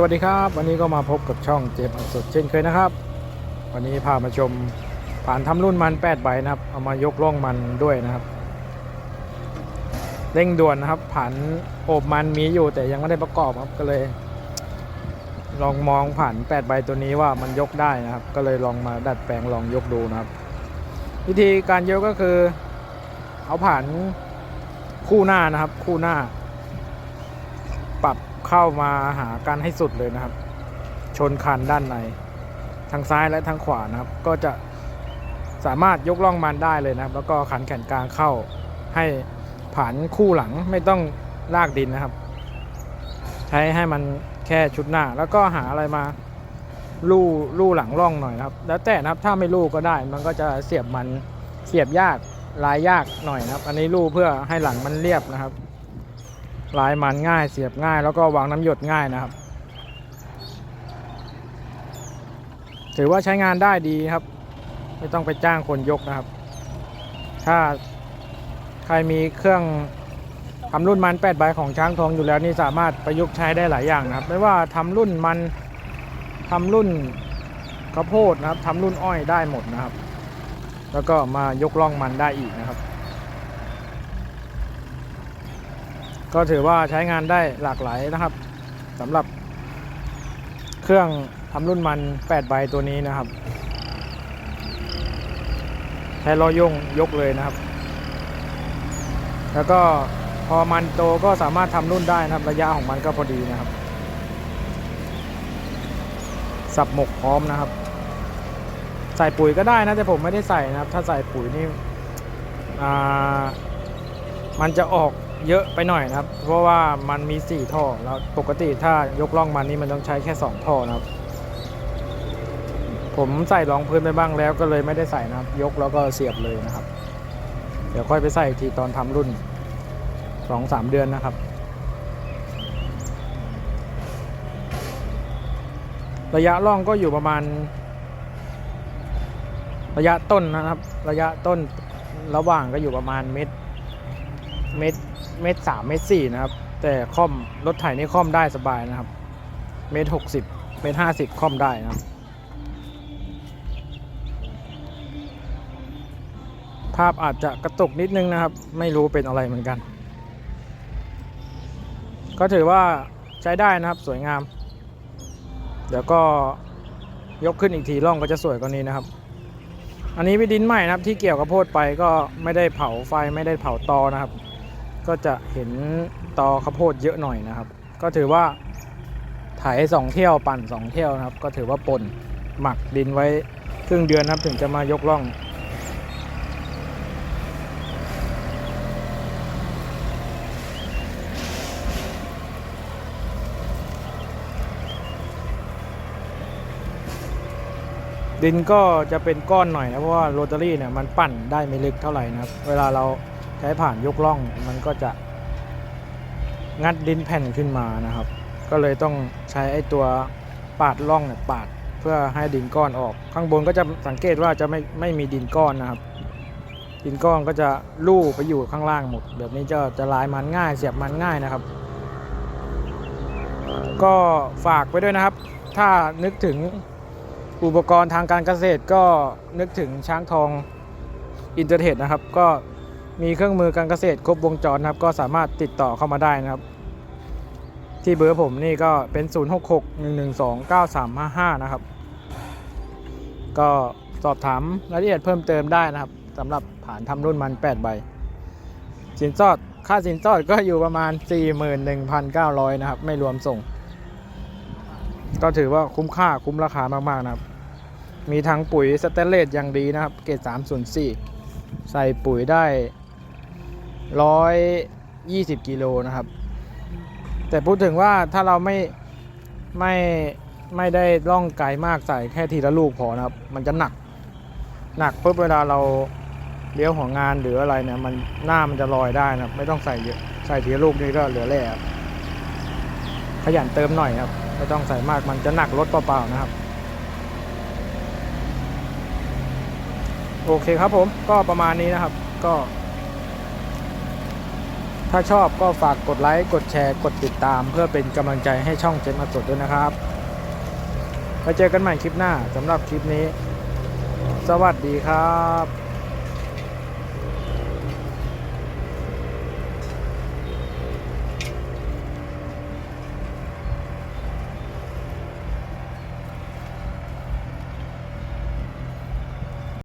สวัสดีครับ วันนี้ก็มาพบกับช่องเจมส์สดเช่นเคยนะครับ วันนี้พามาชมผ่านทำรุ่นมัน8ใบนะครับ เอามายกล่องมันด้วยนะครับเร่งด่วนนะครับผ่านโอบมันมีอยู่แต่ยังไม่ได้ประกอบครับก็เลย ลองมองผ่าน8ใบตัวนี้ว่ามันยกได้นะครับ ก็เลยลองมาดัดแปลงลองยกดูนะครับ วิธีการยกก็คือ เอาผ่านคู่หน้านะครับ คู่หน้า ปรับเข้ามาหากันให้สุดเลยนะครับ ชนคันด้านในทางซ้ายและทางขวานะครับ ก็จะสามารถยกล่องมันได้เลยนะครับ แล้วก็ขันแขนกลางเข้าให้ผ่านคู่หลังไม่ต้องลากดินนะครับ ใช้ให้มันแค่ชุดหน้า แล้วก็หาอะไรมาลู่ลู่หลังร่องหน่อยนะครับ แล้วแต่นะครับถ้าไม่ลู่ก็ได้ มันก็จะเสียบมันเสียบยากลายยากหน่อยนะครับ อันนี้ลู่เพื่อให้หลังมันเรียบนะครับ ลายมันง่ายเสียบง่าย แล้วก็วางน้ำหยดง่ายนะครับ ถือว่าใช้งานได้ดีครับ ไม่ต้องไปจ้างคนยกนะครับ ถ้าใครมีเครื่องทำรุ่นมัน8ใบของช้างทองอยู่แล้วนี่สามารถประยุกต์ใช้ได้หลายอย่างนะครับ ไม่ว่าทำรุ่นมันทำรุ่นข้าวโพดนะครับทำรุ่นอ้อยได้หมดนะครับ แล้วก็มายกล่องมันได้อีกนะครับ ก็ถือว่าใช้งานได้หลากหลายนะครับสำหรับเครื่องทำรุ่นมัน8ใบตัวนี้นะครับ ใช้ล้อยงยกเลยนะครับ แล้วก็พอมันโตก็สามารถทำรุ่นได้นะครับ ระยะของมันก็พอดีนะครับ สับหมกพร้อมนะครับ ใส่ปุ๋ยก็ได้นะแต่ผมไม่ได้ใส่นะครับ ถ้าใส่ปุ๋ยนี่มันจะออก เยอะไปหน่อยนะครับ เพราะว่ามันมี 4 ท่อแล้วปกติถ้ายกล่องมันนี่มันต้องใช้แค่ 2 ท่อนะครับ ผมใส่รองพื้นไปบ้างแล้วก็เลยไม่ได้ใส่นะครับ ยกแล้วก็เสียบเลยนะครับ เดี๋ยวค่อยไปใส่อีกทีตอนทำรุ่น 2-3 เดือนนะครับ ระยะล่องก็อยู่ประมาณ ระยะต้นนะครับ ระยะต้นระหว่างก็อยู่ประมาณเมตร เมตรเมตรสามเมตรสี่นะครับ แต่ค่อมรถไถนี่ค่อมได้สบายนะครับ เมตรหกสิบเมตรห้าสิบค่อมได้นะครับ ภาพอาจจะกระตุกนิดนึงนะครับ ไม่รู้เป็นอะไรเหมือนกัน ก็ถือว่าใช้ได้นะครับสวยงาม เดี๋ยวก็ยกขึ้นอีกทีร่องก็จะสวยกว่านี้นะครับ อันนี้วิดินใหม่นะครับที่เกี่ยวกับโพดไปก็ไม่ได้เผาไฟไม่ได้เผาตอนะครับ ก็จะเห็นตอข้าวโพดเยอะหน่อยนะครับ ก็ถือว่าไถสองเที่ยวปั่นสองเที่ยวนะครับ ก็ถือว่าปนหมักดินไว้ครึ่งเดือนนะครับถึงจะมายกล่อง ดินก็จะเป็นก้อนหน่อยนะเพราะว่าโรตารี่เนี่ยมันปั่นได้ไม่ลึกเท่าไหร่นะครับ เวลาเรา ใช้ผ่านยกล่องมันก็จะงัดดินแผ่นขึ้นมานะครับ ก็เลยต้องใช้ไอ้ตัวปาดล่องเนี่ยปาดเพื่อให้ดินก้อนออก ข้างบนก็จะสังเกตว่าจะไม่ไม่มีดินก้อนนะครับ ดินก้อนก็จะลู่ไปอยู่ข้างล่างหมดแบบนี้จะจะลายมันง่าย เสียบมันง่ายนะครับ ก็ฝากไว้ด้วยนะครับ ถ้านึกถึงอุปกรณ์ทางการเกษตรก็นึกถึงช้างทองอินเตอร์เน็ตนะครับ ก็ มีเครื่องมือการเกษตรครบวงจรครับก็สามารถติดต่อเข้ามาได้นะครับ ที่เบอร์ผมนี่ก็เป็น 0661129355 นะครับ ก็สอบถามรายละเอียดเพิ่มเติมได้นะครับสำหรับผ่านทำรุ่นมัน 8 ใบ สินสอดค่าสินสอดก็อยู่ประมาณ 41,900 นะครับ ไม่รวมส่ง ก็ถือว่าคุ้มค่าคุ้มราคามากๆนะครับ มีทั้งปุ๋ยสเตนเลสอย่างดีนะครับ เกรด304 ใส่ปุ๋ยได้ 120กิโลนะครับ แต่พูดถึงว่าถ้าเราไม่ไม่ไม่ได้ล่องไกลมากใส่แค่ทีละลูกพอนะครับ มันจะหนัก หนักปุ๊บเวลาเราเลี้ยวหัวงานหรืออะไรเนี่ย มันหน้ามันจะลอยได้นะครับ ไม่ต้องใส่เยอะใส่ทีละลูกนี่ก็เหลือแร่ครับขยันเติมหน่อยครับ ไม่ต้องใส่มากมันจะหนักรถเปล่าๆนะครับ โอเคครับผมก็ประมาณนี้นะครับ ก็ ถ้าชอบก็ฝากกดไลค์ กดแชร์ กดติดตาม เพื่อเป็นกำลังใจให้ช่องเจนมาสดด้วยนะครับไว้เจอกันใหม่คลิปหน้าสำหรับคลิปนี้ สวัสดีครับ